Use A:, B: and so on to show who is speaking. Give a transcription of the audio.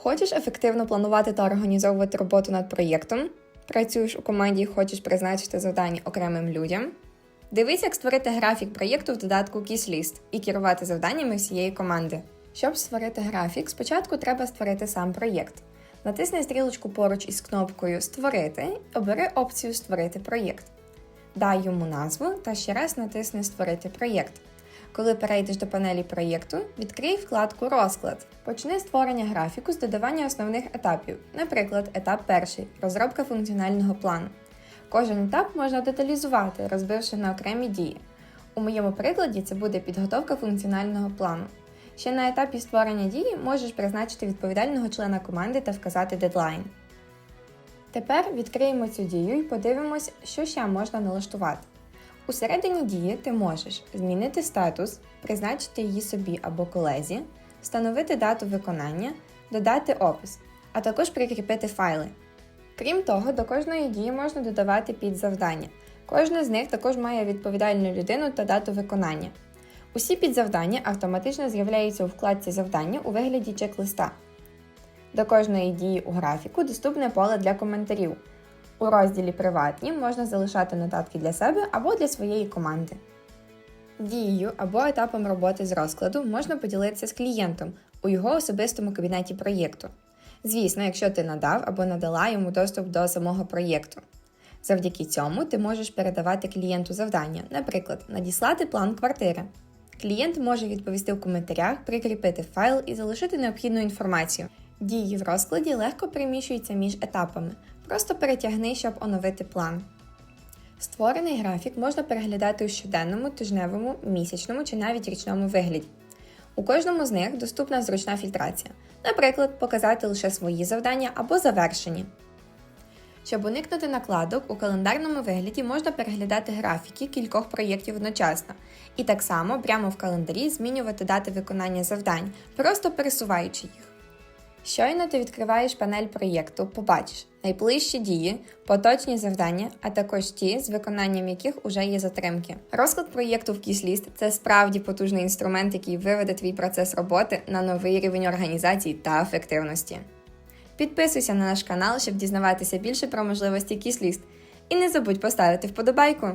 A: Хочеш ефективно планувати та організовувати роботу над проєктом? Працюєш у команді і хочеш призначити завдання окремим людям? Дивись, як створити графік проєкту в додатку KissList і керувати завданнями всієї команди. Щоб створити графік, спочатку треба створити сам проєкт. Натисни стрілочку поруч із кнопкою Створити, обери опцію Створити проєкт. Дай йому назву та ще раз натисни Створити проєкт. Коли перейдеш до панелі проєкту, відкрий вкладку Розклад. Почни створення графіку з додавання основних етапів, наприклад, етап перший розробка функціонального плану. Кожен етап можна деталізувати, розбивши на окремі дії. У моєму прикладі це буде підготовка функціонального плану. Ще на етапі створення дії можеш призначити відповідального члена команди та вказати дедлайн. Тепер відкриємо цю дію і подивимось, що ще можна налаштувати. У середині дії ти можеш змінити статус, призначити її собі або колезі, встановити дату виконання, додати опис, а також прикріпити файли. Крім того, до кожної дії можна додавати підзавдання. Кожне з них також має відповідальну людину та дату виконання. Усі підзавдання автоматично з'являються у вкладці завдання у вигляді чек-листа. До кожної дії у графіку доступне поле для коментарів. У розділі Приватні можна залишати нотатки для себе або для своєї команди. Дією або етапом роботи з розкладу можна поділитися з клієнтом у його особистому кабінеті проєкту. Звісно, якщо ти надав або надала йому доступ до самого проєкту. Завдяки цьому ти можеш передавати клієнту завдання, наприклад, надіслати план квартири. Клієнт може відповісти в коментарях, прикріпити файл і залишити необхідну інформацію. Дії в розкладі легко переміщуються між етапами. Просто перетягни, щоб оновити план. Створений графік можна переглядати у щоденному, тижневому, місячному чи навіть річному вигляді. У кожному з них доступна зручна фільтрація, наприклад, показати лише свої завдання або завершені. Щоб уникнути накладок, у календарному вигляді можна переглядати графіки кількох проєктів одночасно, і так само прямо в календарі змінювати дати виконання завдань, просто пересуваючи їх. Щойно ти відкриваєш панель проєкту, побачиш найближчі дії, поточні завдання, а також ті, з виконанням яких уже є затримки. Розклад проєкту в Кісліст – це справді потужний інструмент, який виведе твій процес роботи на новий рівень організації та ефективності. Підписуйся на наш канал, щоб дізнаватися більше про можливості Кісліст. І не забудь поставити вподобайку.